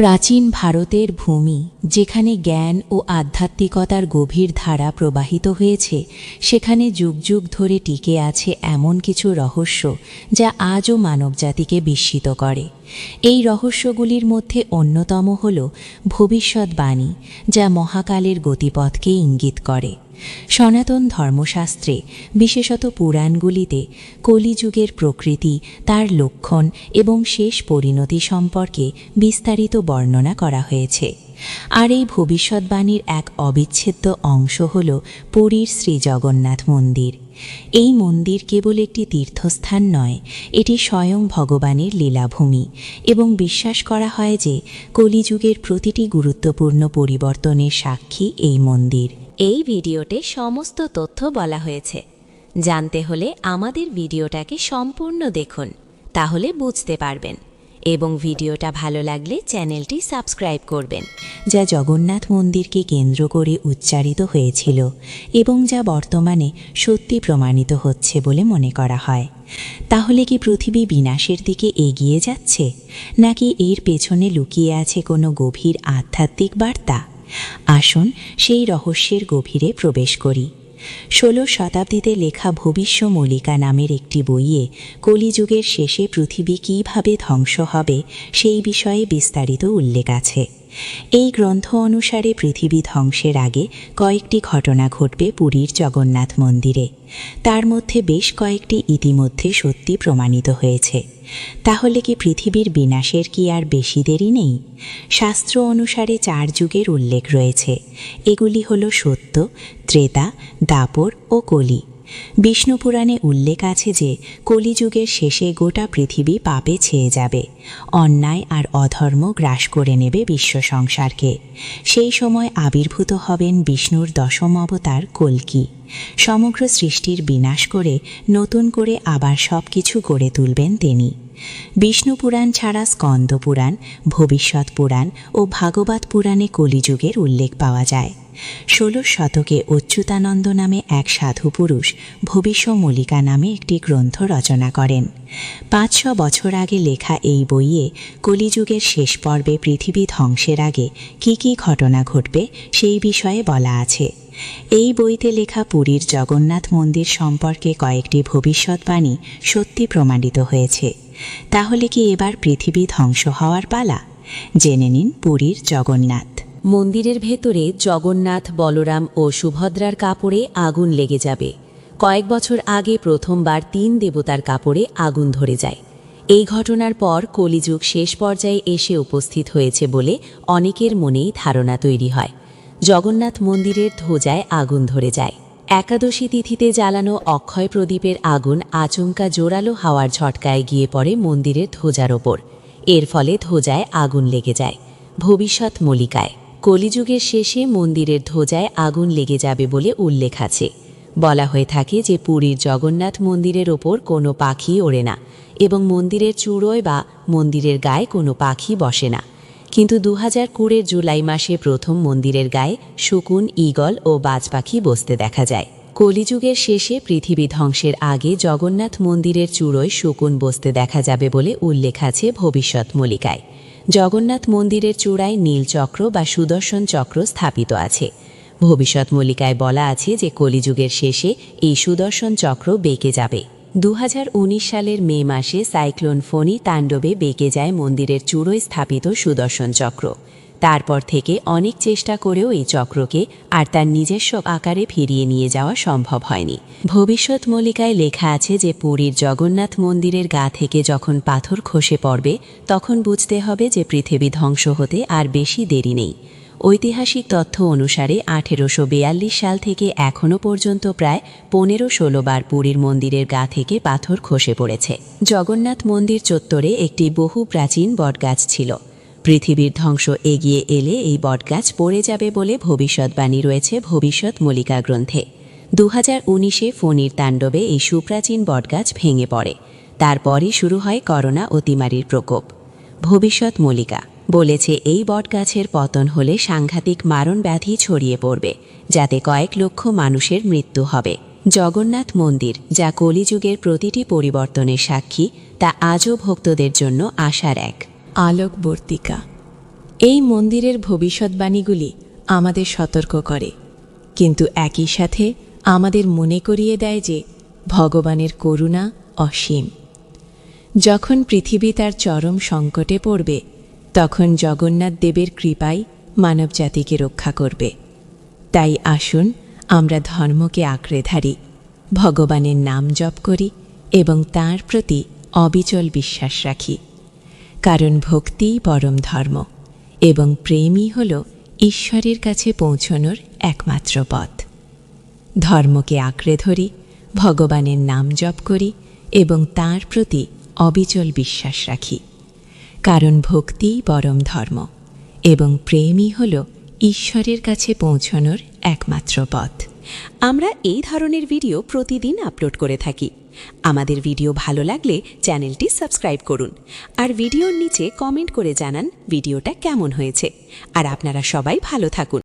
প্রাচীন ভারতের ভূমি, যেখানে জ্ঞান ও আধ্যাত্মিকতার গভীর ধারা প্রবাহিত হয়েছে, সেখানে যুগ যুগ ধরে টিকে আছে এমন কিছু রহস্য যা আজও মানবজাতিকে বিস্মিত করে। এই রহস্যগুলির মধ্যে অন্যতম হল ভবিষ্যৎবাণী, যা মহাকালের গতিপথকে ইঙ্গিত করে। সনাতন ধর্মশাস্ত্রে, বিশেষত পুরাণগুলিতে কলিযুগের প্রকৃতি, তার লক্ষণ এবং শেষ পরিণতি সম্পর্কে বিস্তারিত বর্ণনা করা হয়েছে। আর এই ভবিষ্যৎবাণীর এক অবিচ্ছেদ্য অংশ হল পুরীর শ্রী জগন্নাথ মন্দির। এই মন্দির কেবল একটি তীর্থস্থান নয়, এটি স্বয়ং ভগবানের লীলাভূমি এবং বিশ্বাস করা হয় যে কলিযুগের প্রতিটি গুরুত্বপূর্ণ পরিবর্তনের সাক্ষী এই মন্দির। এই ভিডিওতে সমস্ত তথ্য বলা হয়েছে। জানতে হলে আমাদের ভিডিওটাকে সম্পূর্ণ দেখুন, তাহলে বুঝতে পারবেন। এবং ভিডিওটা ভালো লাগলে চ্যানেলটি সাবস্ক্রাইব করবেন, যা জগন্নাথ মন্দিরকে কেন্দ্র করে উচ্চারিত হয়েছিল এবং যা বর্তমানে সত্যি প্রমাণিত হচ্ছে বলে মনে করা হয়। তাহলে কি পৃথিবী বিনাশের দিকে এগিয়ে যাচ্ছে, নাকি এর পেছনে লুকিয়ে আছে কোনো গভীর আধ্যাত্মিক বার্তা? আসুন সেই রহস্যের গভীরে প্রবেশ করি। ষোলো শতাব্দীতে লেখা ভবিষ্য মলিকা নামের একটি বইয়ে কলিযুগের শেষে পৃথিবী কীভাবে ধ্বংস হবে সেই বিষয়ে বিস্তারিত উল্লেখ আছে। এই গ্রন্থ অনুসারে পৃথিবী ধ্বংসের আগে কয়েকটি ঘটনা ঘটবে পুরীর জগন্নাথ মন্দিরে। তার মধ্যে বেশ কয়েকটি ইতিমধ্যে সত্যি প্রমাণিত হয়েছে। তাহলে কি পৃথিবীর বিনাশের কি আর বেশি দেরি নেই? শাস্ত্র অনুসারে চার যুগের উল্লেখ রয়েছে। এগুলি হল সত্য, ত্রেতা, দাপর ও কলি। বিষ্ণু পুরাণে উল্লেখ আছে যে কলিযুগের শেষে গোটা পৃথিবী পাপে ছেয়ে যাবে। অন্যায় আর অধর্ম গ্রাস করে নেবে বিশ্ব সংসারকে। সেই সময় আবির্ভূত হবেন বিষ্ণুর দশম অবতার কল্কি। সমগ্র সৃষ্টির বিনাশ করে নতুন করে আবার সব কিছু গড়ে তুলবেন তিনি। বিষ্ণু পুরাণ ছাড়া স্কন্দ পুরাণ, ভবিষ্যৎ পুরাণ ও ভাগবত পুরাণে কলিযুগের উল্লেখ পাওয়া যায়। ষোলো শতকে অচ্যুতানন্দ নামে এক সাধু পুরুষ ভবিষ্য মল্লিকা নামে একটি গ্রন্থ রচনা করেন। পাঁচশো বছর আগে লেখা এই বইয়ে কলিযুগের শেষ পর্বে পৃথিবী ধ্বংসের আগে কি কি ঘটনা ঘটবে সেই বিষয়ে বলা আছে। এই বইতে লেখা পুরীর জগন্নাথ মন্দির সম্পর্কে কয়েকটি ভবিষ্যৎবাণী সত্যি প্রমাণিত হয়েছে। তাহলে কি এবার পৃথিবী ধ্বংস হওয়ার পালা? জেনে নিন পুরীর জগন্নাথ। মন্দিরের ভেতরে জগন্নাথ, বলরাম ও সুভদ্রার কাপড়ে আগুন লেগে যাবে। কয়েক বছর আগে প্রথমবার তিন দেবতার কাপড়ে আগুন ধরে যায়। এই ঘটনার পর কলিযুগ শেষ পর্যায়ে এসে উপস্থিত হয়েছে বলে অনেকের মনেই ধারণা তৈরি হয়। জগন্নাথ মন্দিরের ধ্বজায় আগুন ধরে যায়। একাদশী তিথিতে জ্বালানো অক্ষয় প্রদীপের আগুন আচমকা জোরালো হাওয়ার ঝটকায় গিয়ে পড়ে মন্দিরের ধ্বজার ওপর। এর ফলে ধ্বজায় আগুন লেগে যায়। ভবিষ্যৎ মলিকায় কলিযুগের শেষে মন্দিরের ধ্বজায় আগুন লেগে যাবে বলে উল্লেখ আছে। বলা হয়ে থাকে যে পুরীর জগন্নাথ মন্দিরের ওপর কোনো পাখি ওড়ে না এবং মন্দিরের চূড়োয় বা মন্দিরের গায়ে কোনো পাখি বসে না। কিন্তু দু হাজার কুড়ের জুলাই মাসে প্রথম মন্দিরের গায়ে শকুন, ঈগল ও বাজ পাখি বসতে দেখা যায়। কলিযুগের শেষে পৃথিবী ধ্বংসের আগে জগন্নাথ মন্দিরের চূড়োয় শকুন বসতে দেখা যাবে বলে উল্লেখ আছে ভবিষ্যৎ মলিকায় জগন্নাথ মন্দিরের চূড়ায় নীল চক্র বা সুদর্শন চক্র স্থাপিত আছে। ভবিষ্যৎ মল্লিকায় বলা আছে যে কলিযুগের শেষে এই সুদর্শন চক্র বেঁকে যাবে। দু হাজার উনিশ সালের মে মাসে সাইক্লোন ফণি তাণ্ডবে বেঁকে যায় মন্দিরের চূড়োয় স্থাপিত সুদর্শন চক্র। তারপর থেকে অনেক চেষ্টা করেও এই চক্রকে আর তার নিজস্ব আকারে ফিরিয়ে নিয়ে যাওয়া সম্ভব হয়নি। ভবিষ্যৎ মল্লিকায় লেখা আছে যে পুরীর জগন্নাথ মন্দিরের গা থেকে যখন পাথর খসে পড়বে, তখন বুঝতে হবে যে পৃথিবী ধ্বংস হতে আর বেশি দেরি নেই। ঐতিহাসিক তথ্য অনুসারে আঠেরোশো সাল থেকে এখনও পর্যন্ত প্রায় পনেরো ষোলো বার পুরীর মন্দিরের গা থেকে পাথর খসে পড়েছে। জগন্নাথ মন্দির চত্বরে একটি বহু প্রাচীন বটগাছ ছিল। পৃথিবীর ধ্বংস এগিয়ে এলে এই বটগাছ পড়ে যাবে বলে ভবিষ্যৎবাণী রয়েছে ভবিষ্যৎ মলিকা গ্রন্থে। দু হাজার উনিশে ফণির তাণ্ডবে এই সুপ্রাচীন বটগাছ ভেঙে পড়ে। তারপরই শুরু হয় করোনা অতিমারির প্রকোপ। ভবিষ্যৎ মলিকা বলেছে এই বটগাছের পতন হলে সাংঘাতিক মারণ ব্যাধি ছড়িয়ে পড়বে, যাতে কয়েক লক্ষ মানুষের মৃত্যু হবে। জগন্নাথ মন্দির, যা কলিযুগের প্রতিটি পরিবর্তনের সাক্ষী, তা আজও ভক্তদের জন্য আশার এক। আলোকবর্তিকা। এই মন্দিরের ভবিষ্যৎবাণীগুলি আমাদের সতর্ক করে। কিন্তু একই সাথে আমাদের মনে করিয়ে দেয় যে ভগবানের করুণা অসীম। যখন পৃথিবী তার চরম সংকটে পড়বে, তখন জগন্নাথ দেবের কৃপাই মানবজাতিকে রক্ষা করবে। তাই আসুন আমরা ধর্মকে আঁকড়ে ধারি, ভগবানের নাম জপ করি এবং তার প্রতি অবিচল বিশ্বাস রাখি। কারণ ভক্তিই পরম ধর্ম, এবং প্রেমই হল ঈশ্বরের কাছে পৌঁছনোর একমাত্র পথ। ধর্মকে আঁকড়ে ধরি, ভগবানের নাম জপ করি, এবং তার প্রতি অবিচল বিশ্বাস রাখি। কারণ ভক্তিই পরম ধর্ম, এবং প্রেমই হল ঈশ্বরের কাছে পৌঁছনোর একমাত্র পথ। আমরা এই ধরনের ভিডিও প্রতিদিন আপলোড করে থাকি। আমাদের ভিডিও ভালো লাগলে চ্যানেলটি সাবস্ক্রাইব করুন। আর ভিডিওর নিচে কমেন্ট করে জানান ভিডিওটা কেমন হয়েছে। আর আপনারা সবাই ভালো থাকুন।